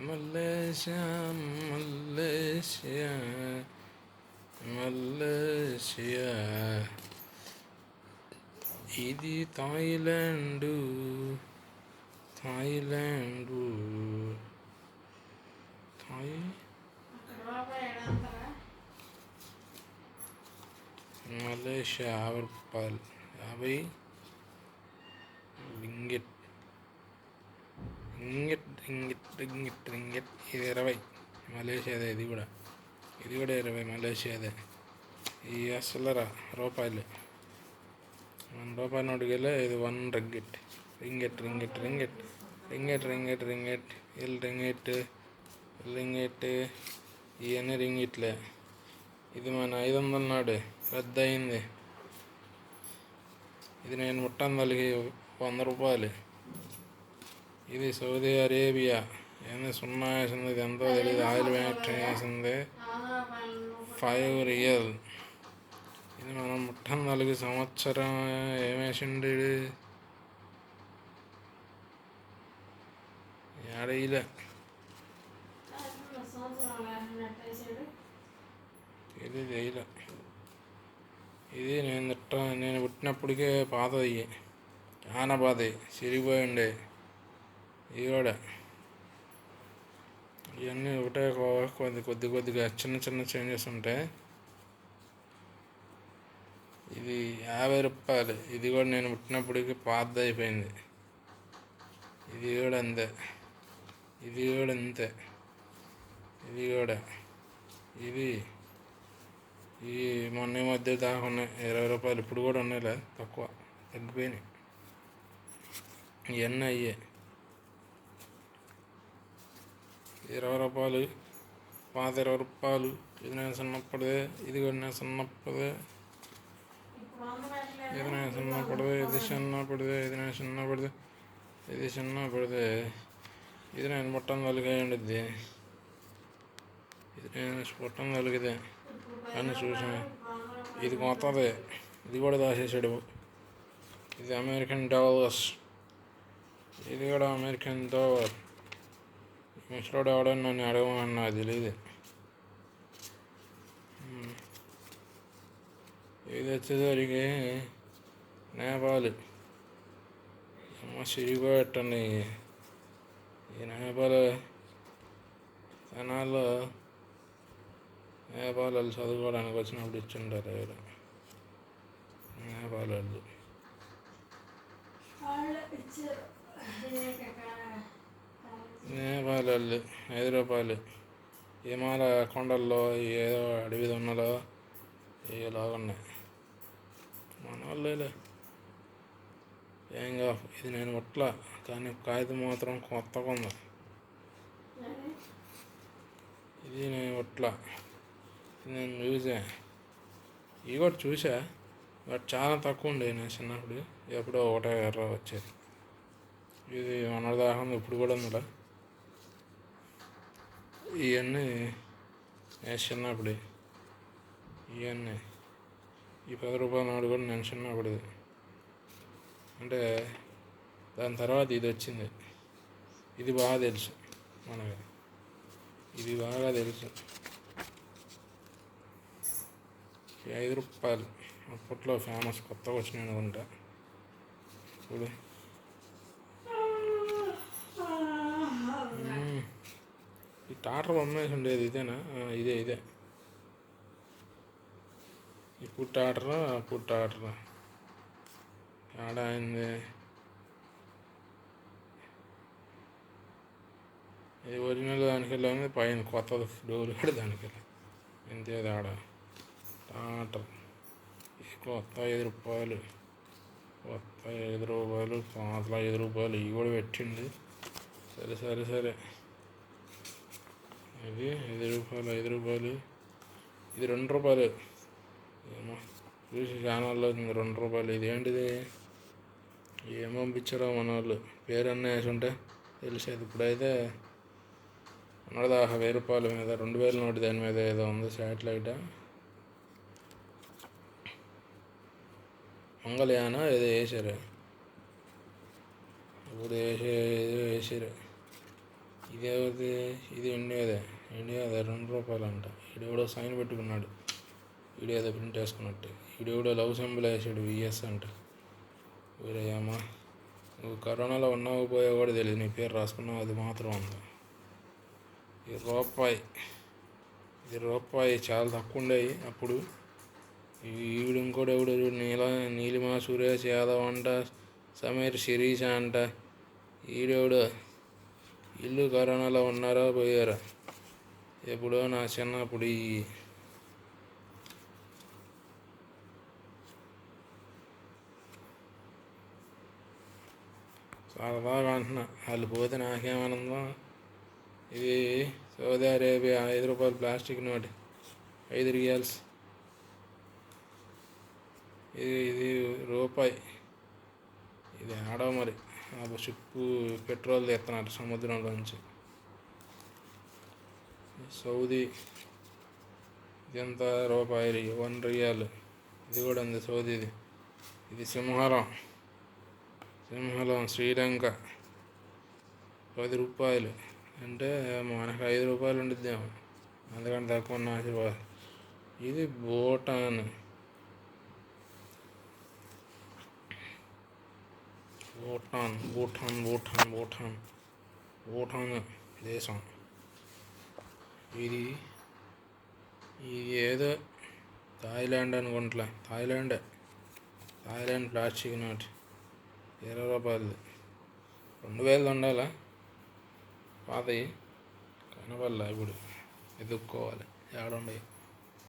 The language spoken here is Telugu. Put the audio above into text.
మలేషియా మలేషియా మలేషియా ఇది థాయిలాండు థాయిలాండు థాయ్ మలేషియా యాభై రూపాయలు యాభై ringgit ringgit ringgit ringgit ringgit ఇది ఇరవై మలేషియాదే ఇది కూడా ఇది కూడా ఇరవై మలేషియాదే ఈ అసలరా రూపాయలు వన్ రూపాయి నోటుకెళ్ళి ఇది one ringgit ringgit ringgit ringgit ringgit ringgit ringgit ఇల్ రింగిట్ రింగిట్ ఇవన్నీ రింగిట్లే ఇది మన ఐదు వందల నాడు పెద్ద అయింది ఇది నేను ముట్టందలకి వంద రూపాయలు ఇది సౌదీ అరేబియా ఏంది సున్నా వేసింది ఇది ఎంతో తెలియదు ఆయిల్ ఫ్యాక్టరీ వేసింది ఫైవ్ రియల్ ఇది మనం ముట్టందలకి సంవత్సరం ఏమేసిండు ఏడయిలే ఇది చేయలే ఇది నేను తిట్ట నేను పుట్టినప్పటికే పాతది చాలా పాతది చిరిగిపోయి ఉండే ఇది కూడా ఇవన్నీ ఒకటే కొద్ది కొద్ది కొద్దిగా చిన్న చిన్న చేంజెస్ ఉంటాయి. ఇది యాభై రూపాయలు. ఇది కూడా నేను పుట్టినప్పటికి పాతది అయిపోయింది. ఇది కూడా అంతే. ఇది కూడా అంతే. ఇది కూడా. ఇది ఈ మొన్న ఈ మధ్య దాకా ఉన్నాయి ఇరవై రూపాయలు ఇప్పుడు కూడా ఉన్నాయిలే తక్కువ. తగ్గిపోయినాయి. ఇవన్నీ అయ్యాయి ఇరవై రూపాయలు పాత ఇరవై రూపాయలు ఇది నేను చిన్నప్పుడే ఇది కూడా నేను చిన్నప్పుడే. ఇది నేను చిన్నప్పుడే ఇది చిన్నప్పుడే ఇది నేను చిన్నప్పుడే ఇది చిన్నప్పుడే. ఇది నేను ముట్టం కలిగి ఉండిద్ది. ఇది నేను పుట్టం కలిగితే అని చూసిన. ఇది కొత్తది. ఇది కూడా దాచేసాడు ఇది అమెరికన్ డాలర్స్. ఇది కూడా అమెరికన్ డాలర్. మిస్టర్ ఎవడని నన్ను అడగమని నాకు తెలియదు ఇది వచ్చేసరికి నేపాల్. అమ్మ సిరిగిపోయట్టండి ఈ నేపాల్ జనాల్లో నేపాల్ వాళ్ళు చదువుకోవడానికి వచ్చినప్పుడు ఇచ్చింటారు ఎవరు? నేపాల్ వాళ్ళు నేపాల్ వాళ్ళు ఐదు రూపాయలు హిమాలయ కొండల్లో ఏదో అడవి దొన్నలో ఇలాగున్నాయి మన వాళ్ళేలే ఏంగా ఇది నేను ఒట్ల కానీ కాగితం మాత్రం కొత్తగా ఉంది. ఇది నేను ఒట్ల నేను చూసా ఇవి కూడా చూసా బట్ చాలా తక్కువ ఉండే నేను చిన్నప్పుడు. ఎప్పుడో ఒకటే ఎర్ర వచ్చేది. ఇది మన దాకా ఇప్పుడు కూడా ఉందా ఇవన్నీ నేను చిన్నప్పుడు. ఇవన్నీ. ఈ పది రూపాయల నాడు కూడా నేను చిన్నప్పుడు అంటే దాని తర్వాత ఇది వచ్చింది. ఇది బాగా తెలుసు మనకి. ఇది బాగా తెలుసు. ఐదు రూపాయలు. అప్పట్లో ఫేమస్ కొత్తగా వచ్చినాయి అనుకుంటా. ఇప్పుడు స్టార్టర్ టాటర్ అమ్మేసి ఉండేది ఇదేనా? ఇదే ఇదే. ఈ పుట్ట ఆర్డరా అప్పుడు ఆర్డరా ఆడ అయింది ఇది ఒరిజినల్ దానికి వెళ్ళి పైన కొత్తది డోర్ కూడా దానికి వెళ్ళి ఇంతే ఆడ. టాటర్. కొత్త ఐదు రూపాయలు. కొత్త ఐదు రూపాయలు పాతల ఐదు రూపాయలు ఇవి కూడా పెట్టిండు. సరే సరే సరే. ఇది ఐదు రూపాయలు ఐదు రూపాయలు. ఇది రెండు రూపాయలు. ఏమో చూసి ఛానల్లో ఉంది రెండు రూపాయలు. ఇది ఏంటిది? ఏం పంపించారో మన వాళ్ళు పేరన్నా వేసి ఉంటే తెలిసేది ఇప్పుడైతే. ఉన్నదాకా వెయ్యి రూపాయల మీద రెండు వేల నోటి దాని మీద ఏదో ఉంది శాటిలైట్. మంగళయాన ఏదో వేసారు. ఇప్పుడు వేసే ఏదో వేసారు. ఇదేది ఇది ఇండియాదే ఇండియాదే రెండు రూపాయలు అంట ఈడెవడో సైన్ పెట్టుకున్నాడు. ఈడేదో ప్రింట్ వేసుకున్నట్టు. ఈడెవడో లవ్ సింబల్ వేసాడు విఎస్ అంట. వీరయ్యమ్మా నువ్వు కరోనాలో ఉన్నావు పోయావు కూడా తెలియదు నీ పేరు రాసుకున్నావు అది మాత్రం ఉంది ఈ రూపాయి ఇది రూపాయి చాలా తక్కువ ఉండేవి అప్పుడు. ఈవిడు ఇంకోటి ఎవడు నీల నీలిమా సురేష్ యాదవ్ అంట సమీర్ శిరీష అంట. ఈడెవడు ఇల్లు కరోనాలో ఉన్నారా పోయారా? ఎప్పుడో నా చిన్నప్పుడు ఈ సరదాగా అంటున్నా. వాళ్ళు పోతే నాకేమానందం? ఇది సౌదీ అరేబియా ఐదు రూపాయలు ప్లాస్టిక్ నోట్ ఐదు రియల్స్. ఇది ఇది రూపాయి. ఇది ఆడో మరి. ఆ షిప్పు పెట్రోల్ తెస్తున్నారు సముద్రంలోంచి సౌదీ ఇదంతా రూపాయి వన్ రియాల్. ఇది కూడా ఉంది సౌదీది. ఇది సింహాలం సింహలం శ్రీలంక. పది రూపాయలు. అంటే మనకు ఐదు రూపాయలు ఉండిద్దాము. అందుకని తక్కువ ఆశీర్వాదం. ఇది భూటాన్. భూటాన్ భూటాన్ భూటాన్ భూటాన్ భూటాన్ దేశం ఇది ఇది ఏదో థాయిలాండ్ అనుకుంటా థాయిలాండ్ థాయిలాండ్ ప్లాస్టిక్ నోట్. ఇరవై రూపాయలు రెండు వేలు ఉండాలా పాతయి. కనబడలే ఇప్పుడు. ఎదుక్కోవాలి. ఏడుండయి